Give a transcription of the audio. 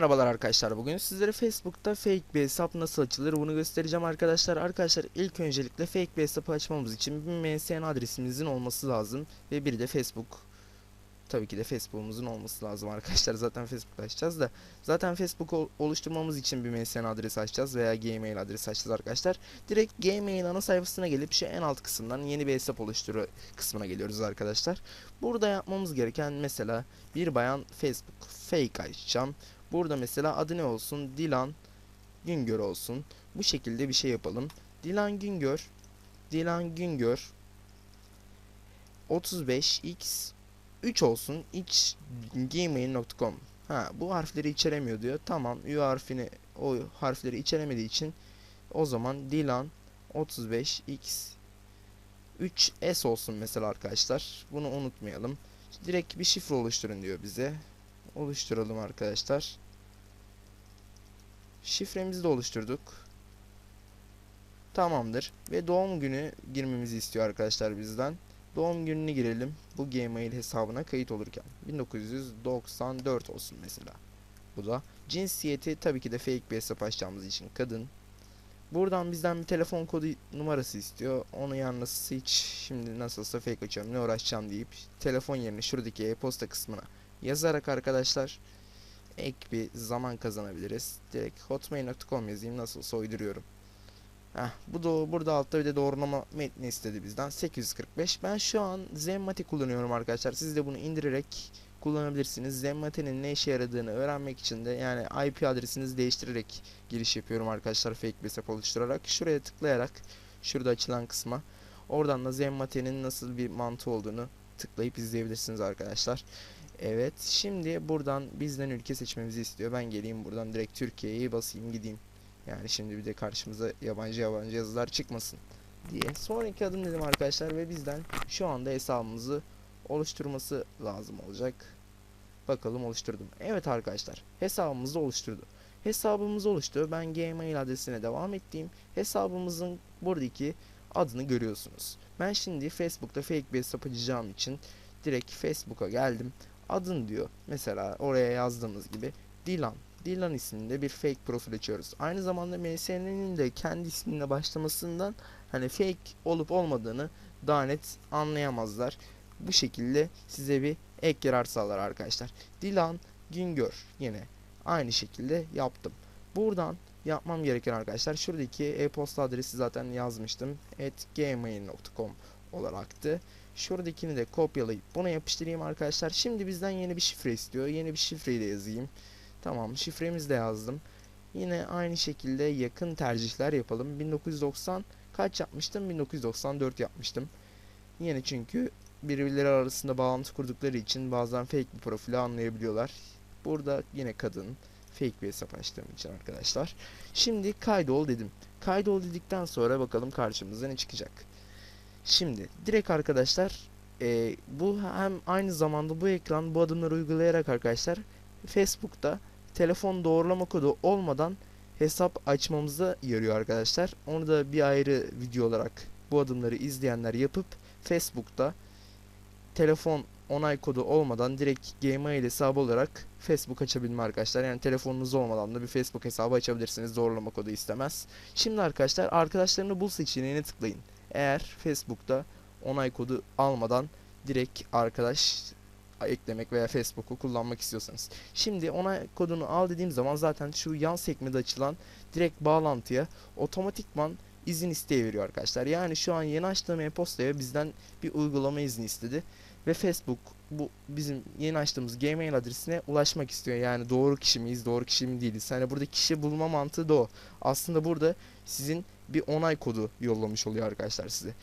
Merhabalar arkadaşlar bugün sizlere Facebook'ta fake bir hesap nasıl açılır bunu göstereceğim arkadaşlar. Arkadaşlar ilk öncelikle fake bir hesap açmamız için bir MSN adresimizin olması lazım ve bir de Facebook. Tabii ki de Facebook'umuzun olması lazım arkadaşlar. Zaten Facebook açacağız da. Zaten Facebook ol- oluşturmamız için bir MSN adresi açacağız veya Gmail adresi açacağız arkadaşlar. Direkt Gmail ana sayfasına gelip şu en alt kısımdan yeni bir hesap oluşturu kısmına geliyoruz arkadaşlar. Burada yapmamız gereken mesela bir bayan Facebook fake açacağım. Burada mesela adı ne olsun? Dilan Güngör olsun. Bu şekilde bir şey yapalım. Dilan Güngör Dilan Güngör 35x 3 olsun. x gmail.com Ha bu harfleri içeremiyor diyor. Tamam U harfini o harfleri içeremediği için o zaman Dilan 35x 3s olsun mesela arkadaşlar. Bunu unutmayalım. Direkt bir şifre oluşturun diyor bize. Oluşturalım arkadaşlar. Şifremizi de oluşturduk. Tamamdır. Ve doğum günü girmemizi istiyor arkadaşlar bizden. Doğum gününü girelim. Bu Gmail hesabına kayıt olurken. 1994 olsun mesela. Bu da. Cinsiyeti tabii ki de fake bir hesap açacağımız için kadın. Buradan bizden bir telefon kodu numarası istiyor. Onu yalnız hiç şimdi nasılsa fake açıyorum ne uğraşacağım deyip telefon yerine şuradaki e-posta kısmına yazarak arkadaşlar ek bir zaman kazanabiliriz. Direkt hotmail.com yazayım nasıl soyduruyorum. Heh, bu da burada altta bir de doğrulama metni istedi bizden 845. Ben şu an Zemmati kullanıyorum arkadaşlar. Siz de bunu indirerek kullanabilirsiniz. Zemmati'nin ne işe yaradığını öğrenmek için de yani IP adresinizi değiştirerek giriş yapıyorum arkadaşlar fake bir hesap oluşturarak. Şuraya tıklayarak şurada açılan kısma oradan da Zemmati'nin nasıl bir mantığı olduğunu tıklayıp izleyebilirsiniz arkadaşlar. Evet şimdi buradan bizden ülke seçmemizi istiyor. Ben geleyim buradan direkt Türkiye'yi basayım gideyim. Yani şimdi bir de karşımıza yabancı yabancı yazılar çıkmasın diye. Sonraki adım dedim arkadaşlar ve bizden şu anda hesabımızı oluşturması lazım olacak. Bakalım oluşturdum. Evet arkadaşlar hesabımızı oluşturdu. Hesabımız oluştu. Ben Gmail adresine devam ettiğim hesabımızın buradaki adını görüyorsunuz. Ben şimdi Facebook'ta fake bir hesap açacağım için direkt Facebook'a geldim. Adın diyor. Mesela oraya yazdığımız gibi Dilan. Dilan isminde bir fake profil açıyoruz. Aynı zamanda MSN'nin de kendi isminle başlamasından hani fake olup olmadığını daha net anlayamazlar. Bu şekilde size bir ek yarar sağlar arkadaşlar. Dilan Güngör yine aynı şekilde yaptım. Buradan yapmam gereken arkadaşlar şuradaki e-posta adresi zaten yazmıştım. at gmail.com olaraktı. Şuradakini de kopyalayıp buna yapıştırayım arkadaşlar. Şimdi bizden yeni bir şifre istiyor. Yeni bir şifreyi de yazayım. Tamam şifremizi de yazdım. Yine aynı şekilde yakın tercihler yapalım. 1990 kaç yapmıştım? 1994 yapmıştım. Yine çünkü birbirleri arasında bağlantı kurdukları için bazen fake bir profili anlayabiliyorlar. Burada yine kadın fake bir hesap açtığım için arkadaşlar. Şimdi kaydol dedim. Kaydol dedikten sonra bakalım karşımıza ne çıkacak. Şimdi direkt arkadaşlar e, bu hem aynı zamanda bu ekran bu adımları uygulayarak arkadaşlar Facebook'ta telefon doğrulama kodu olmadan hesap açmamıza yarıyor arkadaşlar. Onu da bir ayrı video olarak bu adımları izleyenler yapıp Facebook'ta telefon onay kodu olmadan direkt Gmail hesabı olarak Facebook açabilme arkadaşlar. Yani telefonunuz olmadan da bir Facebook hesabı açabilirsiniz. Doğrulama kodu istemez. Şimdi arkadaşlar arkadaşlarını bul seçeneğine tıklayın. Eğer Facebook'ta onay kodu almadan direkt arkadaş eklemek veya Facebook'u kullanmak istiyorsanız. Şimdi onay kodunu al dediğim zaman zaten şu yan sekmede açılan direkt bağlantıya otomatikman izin isteği veriyor arkadaşlar. Yani şu an yeni açtığım e-postaya bizden bir uygulama izni istedi ve Facebook bu bizim yeni açtığımız Gmail adresine ulaşmak istiyor. Yani doğru kişi miyiz, doğru kişi mi değiliz. Yani burada kişi bulma mantığı da o. Aslında burada sizin bir onay kodu yollamış oluyor arkadaşlar size.